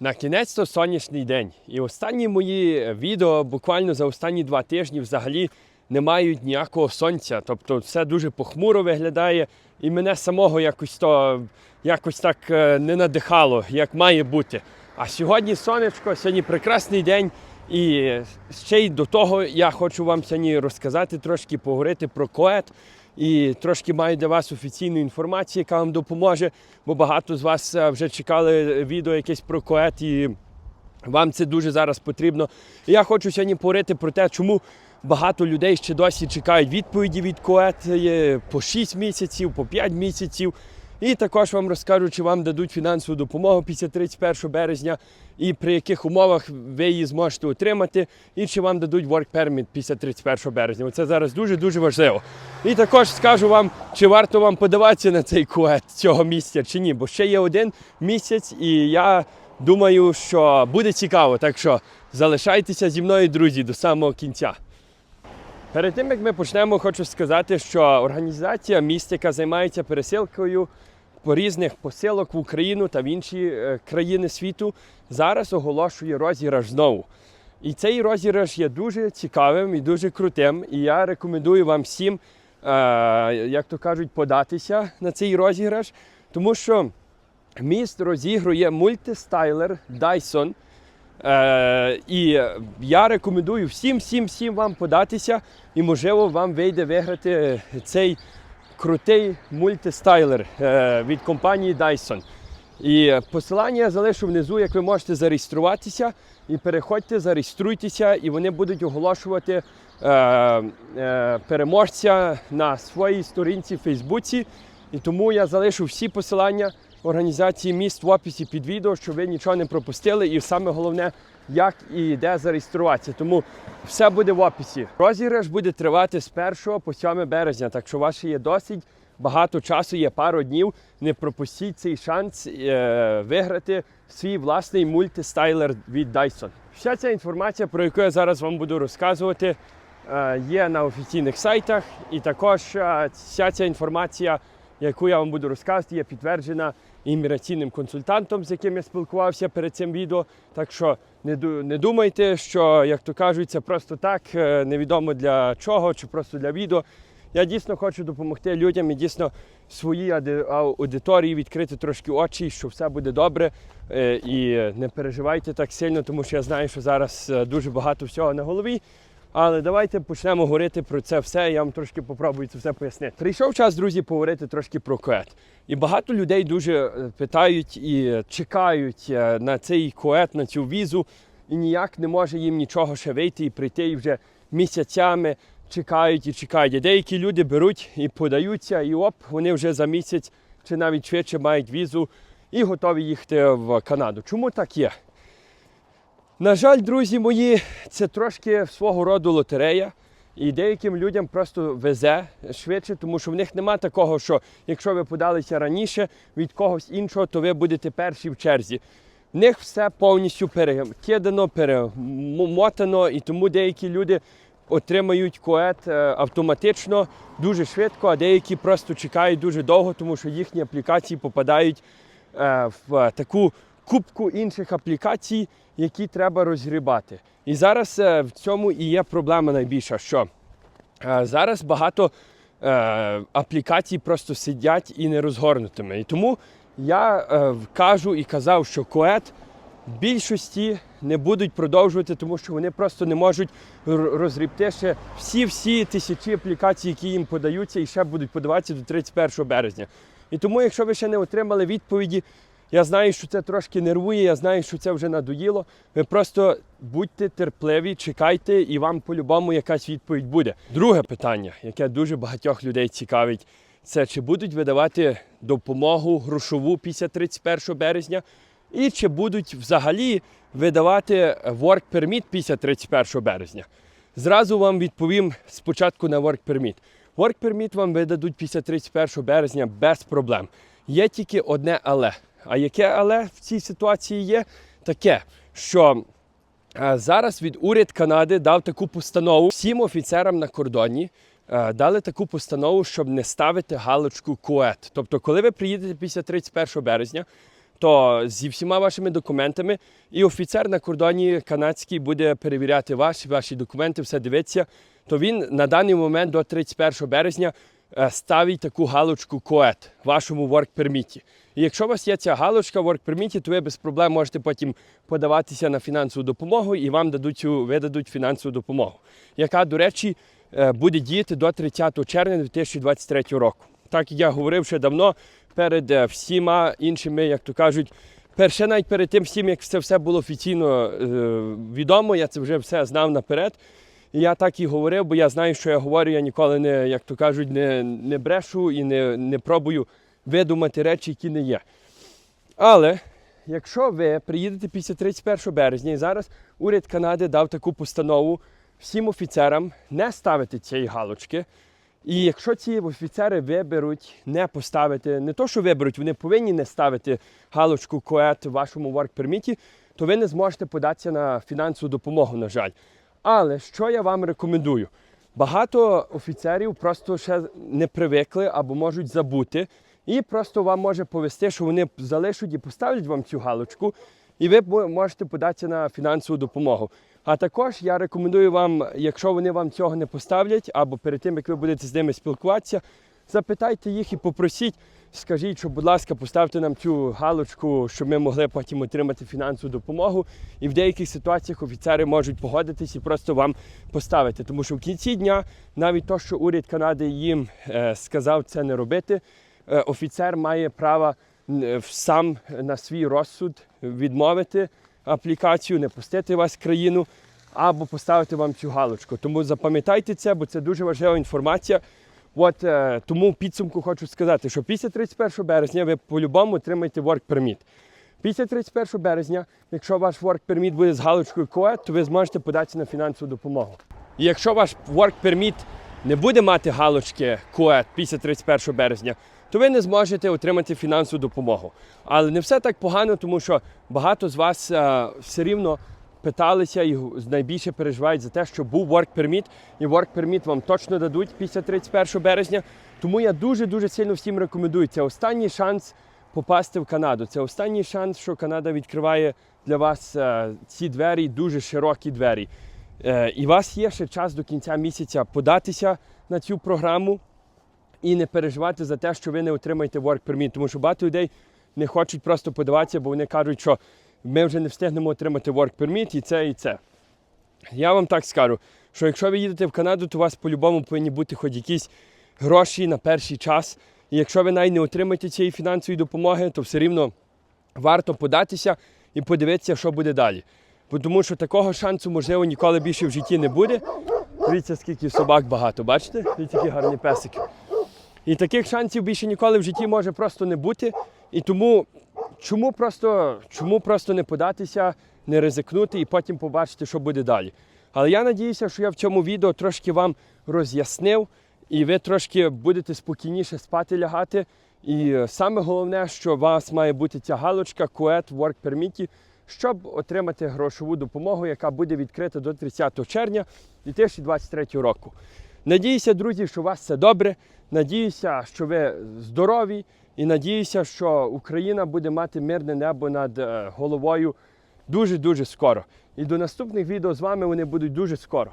На кінець то сонячний день. І останні мої відео, буквально за останні два тижні, взагалі не мають ніякого сонця. Тобто все дуже похмуро виглядає, і мене самого якось то якось так е, не надихало, як має бути. А сьогодні сонечко, сьогодні прекрасний день. І ще й до того я хочу вам сьогодні розказати трошки, поговорити про коет. І трошки маю для вас офіційну інформацію, яка вам допоможе, бо багато з вас е, вже чекали відео якесь про коет, і вам це дуже зараз потрібно. І я хочу сьогодні поговорити про те, чому багато людей ще досі чекають відповіді від коет по 6 місяців, по 5 місяців. І також вам розкажу, чи вам дадуть фінансову допомогу після 31 березня, і при яких умовах ви її зможете отримати, і чи вам дадуть work permit після 31 березня. Це зараз дуже-дуже важливо. І також скажу вам, чи варто вам подаватися на цей кует цього місяця чи ні, бо ще є один місяць, і я думаю, що буде цікаво. Так що залишайтеся зі мною, друзі, до самого кінця. Перед тим як ми почнемо, хочу сказати, що організація міст, яка займається пересилкою по різних посилок в Україну та в інші е, країни світу, зараз оголошує розіграш знову. І цей розіграш є дуже цікавим і дуже крутим. І я рекомендую вам всім, е, як то кажуть, податися на цей розіграш, тому що міст розігрує мультистайлер Dyson. Е, і я рекомендую всім, всім, всім вам податися, і можливо вам вийде виграти цей крутий мультистайлер е, від компанії Dyson. І посилання я залишу внизу, як ви можете зареєструватися. І переходьте, зареєструйтеся, і вони будуть оголошувати е, е, переможця на своїй сторінці в Фейсбуці. І тому я залишу всі посилання організації міст в описі під відео, щоб ви нічого не пропустили. І саме головне, як і де зареєструватися. Тому все буде в описі. Розіграш буде тривати з 1 по 7 березня, так що у вас є досить багато часу, є пару днів. Не пропустіть цей шанс е, виграти свій власний мультистайлер від Dyson. Вся ця інформація, про яку я зараз вам буду розказувати, е, є на офіційних сайтах, і також е, вся ця інформація, яку я вам буду розказувати, є підтверджена імміграційним консультантом, з яким я спілкувався перед цим відео. Так що не, думайте, що, як то кажуть, це просто так, е, невідомо для чого чи просто для відео. Я дійсно хочу допомогти людям і дійсно своїй аудиторії відкрити трошки очі, що все буде добре. Е, І не переживайте так сильно, тому що я знаю, що зараз е, дуже багато всього на голові. Але давайте почнемо говорити про це все. Я вам трошки попробую це все пояснити. Прийшов час, друзі, поговорити трошки про коет. І багато людей дуже е, питають і чекають е, на цей коет, на цю візу, і ніяк не може їм нічого ще вийти і прийти і вже місяцями чекають і чекають. Деякі люди беруть і подаються, і оп, вони вже за місяць чи навіть швидше мають візу і готові їхати в Канаду. Чому так є? На жаль, друзі мої, це трошки свого роду лотерея. І деяким людям просто везе швидше, тому що в них нема такого, що якщо ви подалися раніше від когось іншого, то ви будете перші в черзі. В них все повністю перекидано, перемотано, і тому деякі люди отримають коет е, автоматично дуже швидко, а деякі просто чекають дуже довго, тому що їхні аплікації попадають е, в таку кубку інших аплікацій, які треба розгрібати. І зараз е, в цьому і є проблема найбільша, що е, зараз багато е, аплікацій просто сидять і не розгорнутими. І тому я кажу і казав, що коет більшості не будуть продовжувати, тому що вони просто не можуть розгрібти ще всі-всі тисячі аплікацій, які їм подаються, і ще будуть подаватися до 31 березня. І тому, якщо ви ще не отримали відповіді, я знаю, що це трошки нервує, я знаю, що це вже надоїло. Ви просто будьте терпливі, чекайте, і вам по-любому якась відповідь буде. Друге питання, яке дуже багатьох людей цікавить, це чи будуть видавати допомогу грошову після 31 березня, і чи будуть взагалі видавати work permit після 31 березня. Зразу вам відповім спочатку на work permit. Work permit вам видадуть після 31 березня без проблем. Є тільки одне але. А яке але в цій ситуації є? Таке, що е, зараз від уряд Канади дав таку постанову всім офіцерам на кордоні. е, Дали таку постанову, щоб не ставити галочку КУЕТ. Тобто, коли ви приїдете після 31 березня, то зі всіма вашими документами, і офіцер на кордоні канадський буде перевіряти ваші, ваші документи, все дивиться, то він на даний момент до 31 березня е, ставить таку галочку КОЕТ в вашому work permit. І якщо у вас є ця галочка в work permit, то ви без проблем можете потім подаватися на фінансову допомогу і вам дадуть видадуть фінансову допомогу, яка, до речі, е, буде діяти до 30 червня 2023 року. Так як я говорив ще давно перед е, всіма іншими, як то кажуть, перше навіть перед тим всім, як це все було офіційно відомо, я це вже все знав наперед. І я так і говорив, бо я знаю, що я говорю, я ніколи не, як то кажуть, не, не брешу і не, не пробую видумати речі, які не є. Але якщо ви приїдете після 31 березня, і зараз уряд Канади дав таку постанову всім офіцерам не ставити цієї галочки. І якщо ці офіцери виберуть не поставити, не то, що виберуть, вони повинні не ставити галочку КОЕТ в вашому permit, то ви не зможете податися на фінансову допомогу, на жаль. Але що я вам рекомендую? Багато офіцерів просто ще не привикли або можуть забути, і просто вам може повести, що вони залишать і поставлять вам цю галочку, і ви можете податися на фінансову допомогу. А також я рекомендую вам, якщо вони вам цього не поставлять, або перед тим як ви будете з ними спілкуватися, запитайте їх і попросіть, скажіть, що, будь ласка, поставте нам цю галочку, щоб ми могли потім отримати фінансову допомогу. І в деяких ситуаціях офіцери можуть погодитись і просто вам поставити. Тому що в кінці дня навіть то, що уряд Канади їм е, сказав це не робити, е, офіцер має право сам на свій розсуд відмовити аплікацію, не пустити вас в країну або поставити вам цю галочку. Тому запам'ятайте це, бо це дуже важлива інформація. От е, тому в підсумку хочу сказати, що після 31 березня ви по-любому отримаєте work permit. Після 31 березня, якщо ваш work permit буде з галочкою КОЕ, то ви зможете податися на фінансову допомогу. І якщо ваш work permit не буде мати галочки КОЕТ після 31 березня, то ви не зможете отримати фінансову допомогу. Але не все так погано, тому що багато з вас е, все рівно питалися і найбільше переживають за те, що був work permit, і work permit вам точно дадуть після 31 березня. Тому я дуже-дуже сильно всім рекомендую. Це останній шанс попасти в Канаду. Це останній шанс, що Канада відкриває для вас е, ці двері, дуже широкі двері. Е, І у вас є ще час до кінця місяця податися на цю програму і не переживати за те, що ви не отримаєте work permit. Тому що багато людей не хочуть просто подаватися, бо вони кажуть, що ми вже не встигнемо отримати work permit і це, і це. Я вам так скажу, що якщо ви їдете в Канаду, то у вас по-любому повинні бути хоч якісь гроші на перший час. І якщо ви навіть не отримаєте цієї фінансової допомоги, то все рівно варто податися і подивитися, що буде далі. Бо Тому що такого шансу, можливо, ніколи більше в житті не буде. Дивіться, скільки собак багато, бачите? Дивіться, які гарні песики. І таких шансів більше ніколи в житті може просто не бути. І тому чому просто, чому просто не податися, не ризикнути і потім побачити, що буде далі. Але я надіюся, що я в цьому відео трошки вам роз'яснив, і ви трошки будете спокійніше спати лягати. І саме головне, що у вас має бути ця галочка КУЕТ Work Permit, щоб отримати грошову допомогу, яка буде відкрита до 30 червня 2023 року. Надіюся, друзі, що у вас все добре. Надіюся, що ви здорові, і надіюся, що Україна буде мати мирне небо над е, головою дуже-дуже скоро. І до наступних відео з вами вони будуть дуже скоро.